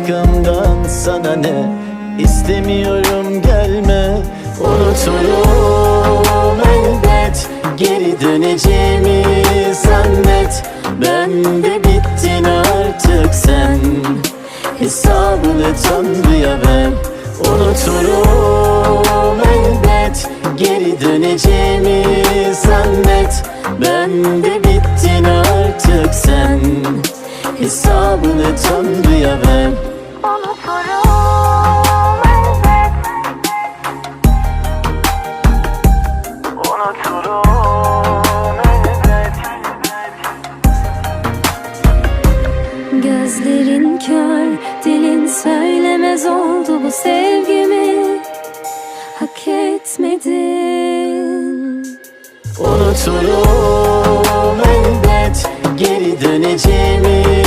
aşkımdan sana ne? İstemiyorum gelme Unuturum. Elbet Geri döneceğimi zannet. Ben de bittin artık sen. Hesabını Tanrı'ya ver Unuturum. Elbet Geri döneceğimi zannet. Ben de bittin artık sen. Hesabını Tanrı'ya ver Gözlerin kör, dilin söylemez oldu bu sevgimi. Hak etmedin. Unuturum elbet geri döneceğimi.